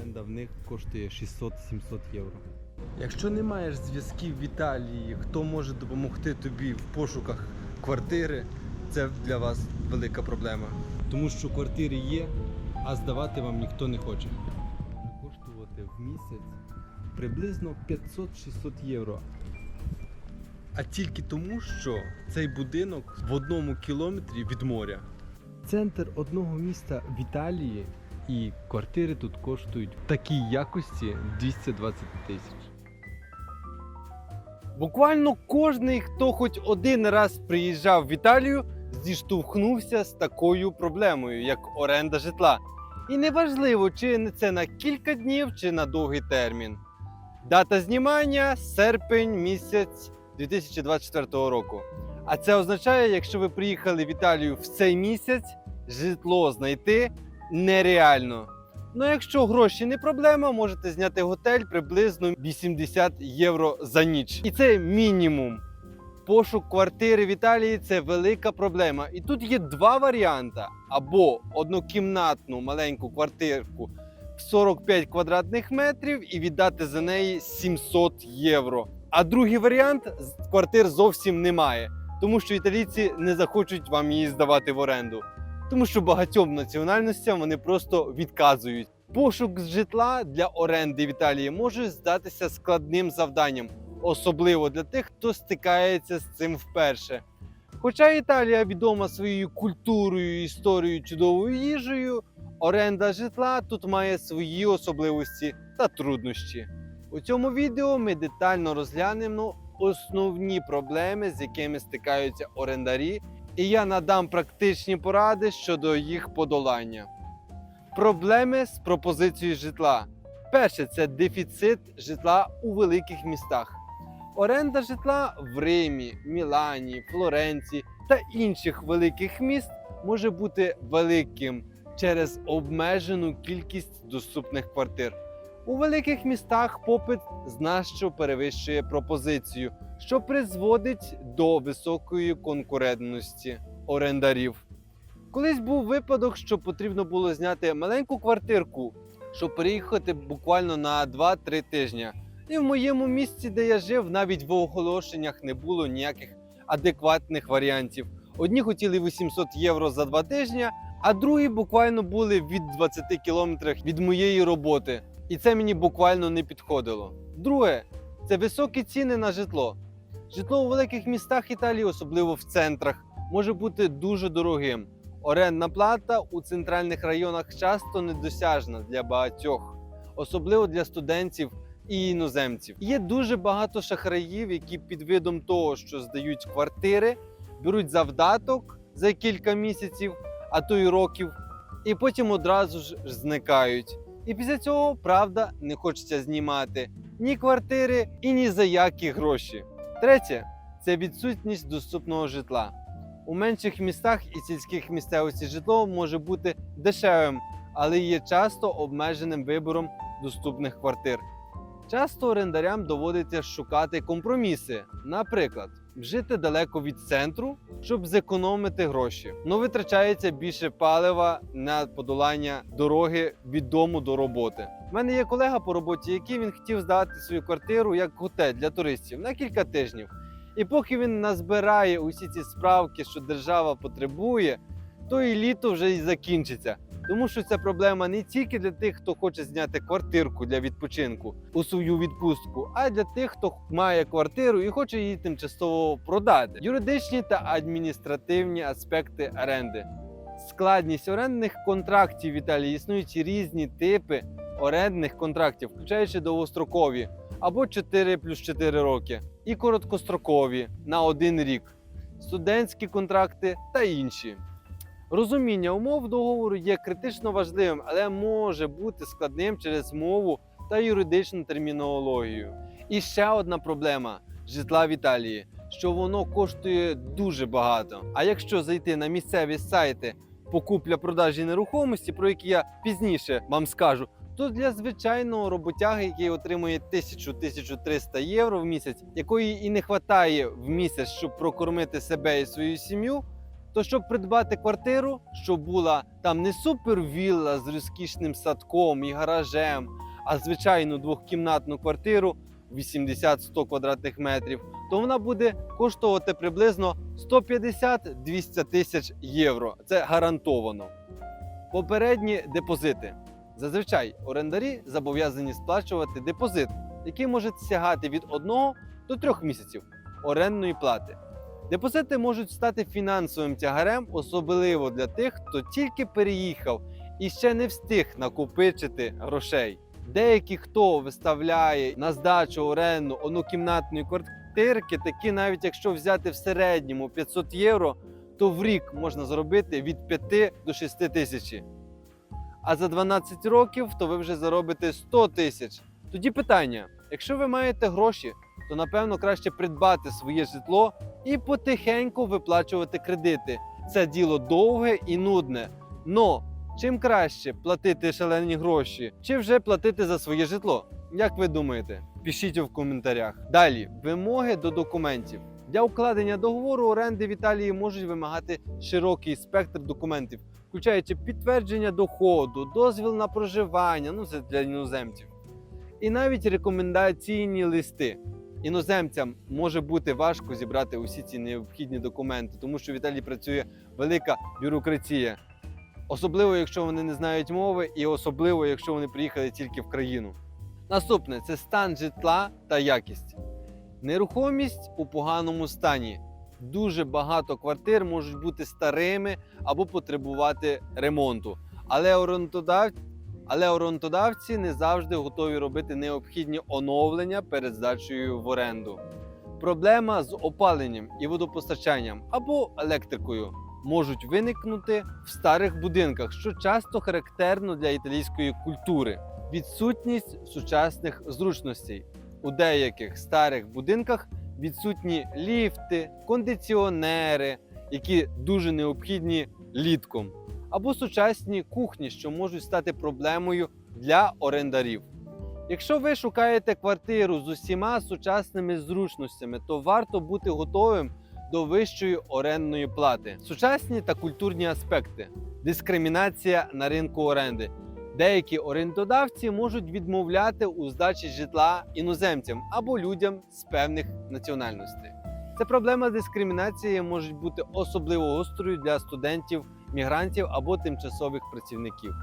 Оренда в них коштує 600-700 євро. Якщо не маєш зв'язків в Італії, хто може допомогти тобі в пошуках квартири, це для вас велика проблема. Тому що квартири є, а здавати вам ніхто не хоче. Коштувати в місяць приблизно 500-600 євро. А тільки тому, що цей будинок в одному кілометрі від моря. Центр одного міста в Італії і квартири тут коштують в такій якості 220 тисяч. Буквально кожний, хто хоч один раз приїжджав в Італію, зіштовхнувся з такою проблемою, як оренда житла. І неважливо, чи це на кілька днів, чи на довгий термін. Дата знімання серпень місяць 2024 року. А це означає, якщо ви приїхали в Італію в цей місяць, житло знайти нереально. Ну, якщо гроші не проблема, можете зняти готель приблизно 80 євро за ніч. І це мінімум. Пошук квартири в Італії це велика проблема. І тут є два варіанти: або однокімнатну маленьку квартирку в 45 квадратних метрів і віддати за неї 700 євро. А другий варіант квартир зовсім немає, тому що італійці не захочуть вам її здавати в оренду тому що багатьом національностям вони просто відказують. Пошук житла для оренди в Італії може здатися складним завданням, особливо для тих, хто стикається з цим вперше. Хоча Італія відома своєю культурою, історією, чудовою їжею, оренда житла тут має свої особливості та труднощі. У цьому відео ми детально розглянемо основні проблеми, з якими стикаються орендарі і я надам практичні поради щодо їх подолання. Проблеми з пропозицією житла. Перше це дефіцит житла у великих містах. Оренда житла в Римі, Мілані, Флоренції та інших великих міст може бути великим через обмежену кількість доступних квартир. У великих містах попит значно перевищує пропозицію, що призводить до високої конкурентності орендарів. Колись був випадок, що потрібно було зняти маленьку квартирку, щоб переїхати буквально на 2-3 тижні. І в моєму місці, де я жив, навіть в оголошеннях не було ніяких адекватних варіантів. Одні хотіли 800 євро за 2 тижні, а другі буквально були від 20 кілометрах від моєї роботи. І це мені буквально не підходило. Друге, це високі ціни на житло. Житло у великих містах Італії, особливо в центрах, може бути дуже дорогим. Орендна плата у центральних районах часто недосяжна для багатьох, особливо для студентів і іноземців. Є дуже багато шахраїв, які під видом того, що здають квартири, беруть завдаток за кілька місяців, а то й років, і потім одразу ж зникають. І після цього правда не хочеться знімати ні квартири і ні за які гроші. Третє це відсутність доступного житла. У менших містах і сільських місцевості житло може бути дешевим, але є часто обмеженим вибором доступних квартир. Часто орендарям доводиться шукати компроміси, наприклад, жити далеко від центру, щоб зекономити гроші. Ну витрачається більше палива на подолання дороги від дому до роботи. У мене є колега по роботі, який він хотів здати свою квартиру як готель для туристів на кілька тижнів. І поки він назбирає усі ці справки, що держава потребує, то і літо вже і закінчиться. Тому що ця проблема не тільки для тих, хто хоче зняти квартирку для відпочинку у свою відпустку, а й для тих, хто має квартиру і хоче її тимчасово продати. Юридичні та адміністративні аспекти оренди. Складність орендних контрактів в Італії існують різні типи орендних контрактів, включаючи довгострокові або 4 плюс 4 роки, і короткострокові на один рік, студентські контракти та інші. Розуміння умов договору є критично важливим, але може бути складним через мову та юридичну термінологію. І ще одна проблема житла в Італії, що воно коштує дуже багато. А якщо зайти на місцеві сайти по купля-продажі нерухомості, про які я пізніше вам скажу, то для звичайного роботяги, який отримує 1000-1300 євро в місяць, якої і не вистачає в місяць, щоб прокормити себе і свою сім'ю, То щоб придбати квартиру, щоб була там не супервілла з розкішним садком і гаражем, а звичайну двохкімнатну квартиру 80-100 квадратних метрів, то вона буде коштувати приблизно 150-200 тисяч євро. Це гарантовано. Попередні депозити. Зазвичай орендарі зобов'язані сплачувати депозит, який може сягати від 1 до 3 місяців орендної плати. Депозити можуть стати фінансовим тягарем, особливо для тих, хто тільки переїхав і ще не встиг накопичити грошей. Деякі, хто виставляє на здачу оренду однокімнатної квартирки, такі навіть якщо взяти в середньому 500 євро, то в рік можна заробити від 5 до 6 тисяч. А за 12 років то ви вже заробите 100 тисяч. Тоді питання: якщо ви маєте гроші, то напевно краще придбати своє житло і потихеньку виплачувати кредити. Це діло довге і нудне. Но чим краще платити шалені гроші, чи вже платити за своє житло? Як ви думаєте? Пишіть в коментарях. Далі вимоги до документів. Для укладення договору оренди в Італії можуть вимагати широкий спектр документів, включаючи підтвердження доходу, дозвіл на проживання, ну це для іноземців, і навіть рекомендаційні листи. Іноземцям може бути важко зібрати усі ці необхідні документи, тому що в Італії працює велика бюрократія. Особливо, якщо вони не знають мови, і особливо, якщо вони приїхали тільки в країну. Наступне це стан житла та якість. Нерухомість у поганому стані. Дуже багато квартир можуть бути старими або потребувати ремонту. Але. Але орендодавці не завжди готові робити необхідні оновлення перед здачею в оренду. Проблема з опаленням і водопостачанням або електрикою можуть виникнути в старих будинках, що часто характерно для італійської культури. Відсутність сучасних зручностей у деяких старих будинках відсутні ліфти, кондиціонери, які дуже необхідні літком, або сучасні кухні, що можуть стати проблемою для орендарів. Якщо ви шукаєте квартиру з усіма сучасними зручностями, то варто бути готовим до вищої орендної плати. Сучасні та культурні аспекти, дискримінація на ринку оренди. Деякі орендодавці можуть відмовляти у здачі житла іноземцям або людям з певних національностей. Ця проблема дискримінації може бути особливо гострою для студентів, мігрантів або тимчасових працівників.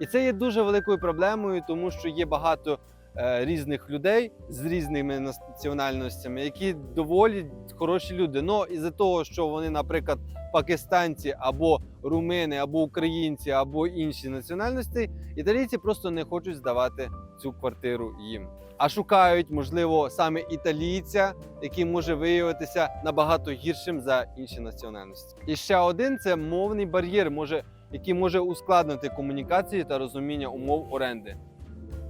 І це є дуже великою проблемою, тому що є багато різних людей з різними національностями, які доволі хороші люди. Но із-за того, що вони, наприклад, пакистанці або румини, або українці, або інші національності, італійці просто не хочуть здавати цю квартиру їм. А шукають, можливо, саме італійця, який може виявитися набагато гіршим за інші національності. І ще один це мовний бар'єр, може, який може ускладнити комунікацію та розуміння умов оренди.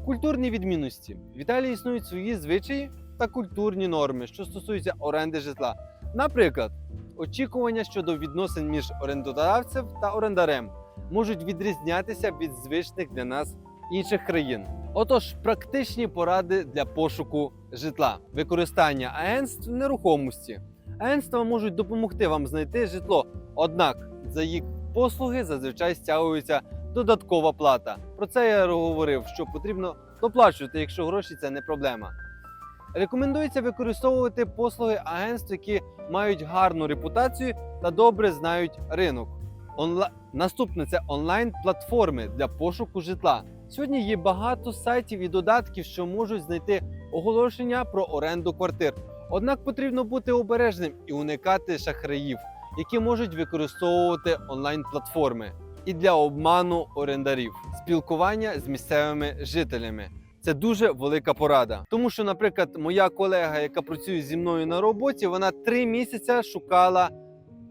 Культурні відмінності в Італії існують свої звичаї та культурні норми, що стосуються оренди житла. Наприклад, очікування щодо відносин між орендодавцем та орендарем можуть відрізнятися від звичних для нас інших країн. Отож, практичні поради для пошуку житла, використання агентств нерухомості. Агентства можуть допомогти вам знайти житло, однак за їх послуги зазвичай стягується додаткова плата. Про це я говорив, що потрібно доплачувати, якщо гроші це не проблема. Рекомендується використовувати послуги агентств, які мають гарну репутацію та добре знають ринок. Онла... Наступне це онлайн-платформи для пошуку житла. Сьогодні є багато сайтів і додатків, що можуть знайти оголошення про оренду квартир. Однак потрібно бути обережним і уникати шахраїв, які можуть використовувати онлайн-платформи і для обману орендарів, спілкування з місцевими жителями. Це дуже велика порада. Тому що, наприклад, моя колега, яка працює зі мною на роботі, вона три місяці шукала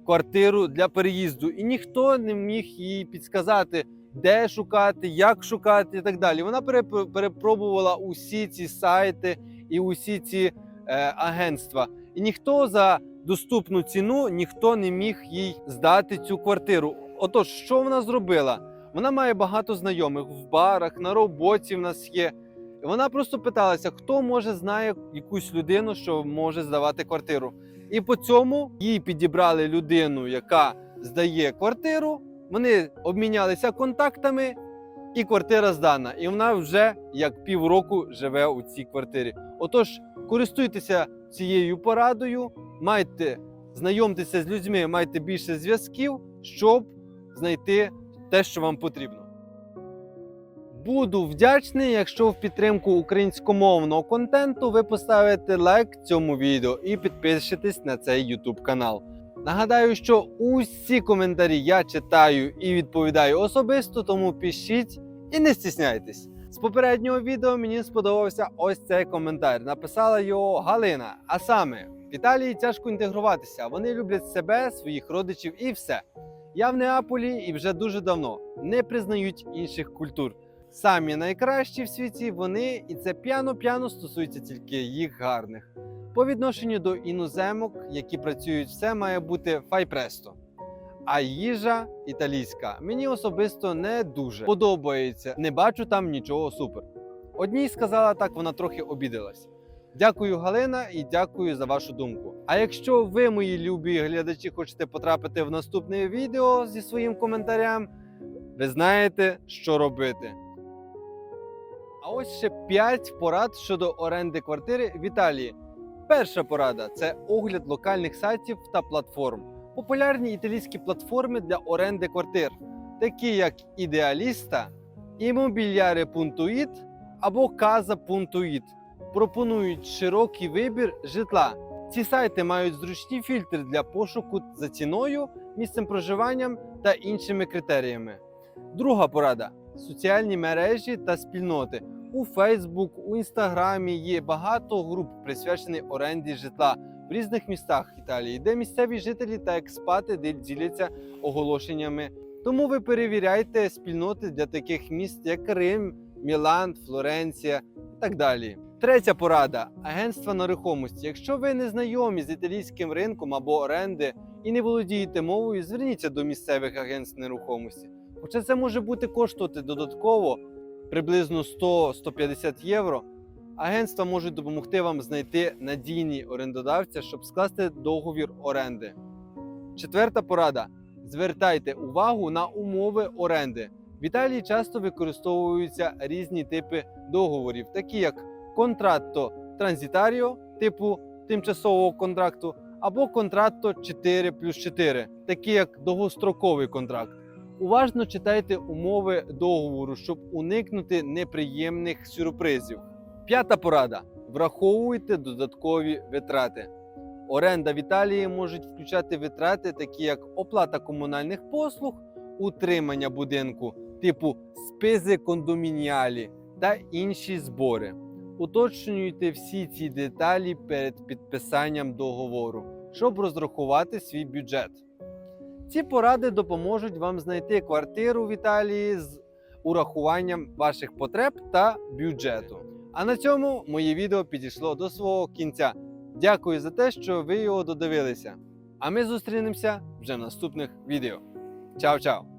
квартиру для переїзду, і ніхто не міг їй підсказати, де шукати, як шукати і так далі. Вона переп- перепробувала усі ці сайти і усі ці е, агентства. І ніхто за доступну ціну ніхто не міг їй здати цю квартиру. Отож, що вона зробила? Вона має багато знайомих в барах, на роботі в нас є. Вона просто питалася, хто може знає якусь людину, що може здавати квартиру. І по цьому їй підібрали людину, яка здає квартиру, вони обмінялися контактами, і квартира здана. І вона вже як півроку живе у цій квартирі. Отож, користуйтеся цією порадою, майте, знайомтеся з людьми, майте більше зв'язків, щоб знайти те, що вам потрібно. Буду вдячний, якщо в підтримку українськомовного контенту ви поставите лайк цьому відео і підпишетесь на цей YouTube канал. Нагадаю, що усі коментарі я читаю і відповідаю особисто, тому пишіть і не стісняйтесь. З попереднього відео мені сподобався ось цей коментар. Написала його Галина. А саме в Італії тяжко інтегруватися. Вони люблять себе, своїх родичів і все. Я в Неаполі і вже дуже давно не признають інших культур. Самі найкращі в світі вони, і це п'яно-п'яно стосується тільки їх гарних. По відношенню до іноземок, які працюють, все має бути файпресто. А їжа італійська мені особисто не дуже подобається. Не бачу там нічого супер. Одній сказала так, вона трохи обідалась. Дякую, Галина, і дякую за вашу думку. А якщо ви, мої любі глядачі, хочете потрапити в наступне відео зі своїм коментарем, ви знаєте, що робити. А ось ще 5 порад щодо оренди квартири в Італії. Перша порада це огляд локальних сайтів та платформ. Популярні італійські платформи для оренди квартир, такі як Idealista, Immobiliare.it або Casa.it, пропонують широкий вибір житла. Ці сайти мають зручні фільтри для пошуку за ціною, місцем проживанням та іншими критеріями. Друга порада соціальні мережі та спільноти. У Facebook, у Інстаграмі є багато груп, присвячених оренді житла в різних містах Італії, де місцеві жителі та експати діляться оголошеннями. Тому ви перевіряйте спільноти для таких міст, як Рим, Мілан, Флоренція і так далі. Третя порада агентства нерухомості. Якщо ви не знайомі з італійським ринком або оренди і не володієте мовою, зверніться до місцевих агентств нерухомості. Хоча це може бути коштувати додатково приблизно 100-150 євро. Агентства можуть допомогти вам знайти надійні орендодавця, щоб скласти договір оренди. Четверта порада: звертайте увагу на умови оренди. В Італії часто використовуються різні типи договорів, такі як контратто транзитаріо, типу тимчасового контракту, або контратто 4 плюс 4, такі як довгостроковий контракт. Уважно читайте умови договору, щоб уникнути неприємних сюрпризів. П'ята порада: враховуйте додаткові витрати. Оренда в Італії може включати витрати, такі як оплата комунальних послуг, утримання будинку, типу спизи кондомініалі та інші збори. Уточнюйте всі ці деталі перед підписанням договору, щоб розрахувати свій бюджет. Ці поради допоможуть вам знайти квартиру в Італії з урахуванням ваших потреб та бюджету. А на цьому моє відео підійшло до свого кінця. Дякую за те, що ви його додивилися. А ми зустрінемося вже в наступних відео. Чао-чао!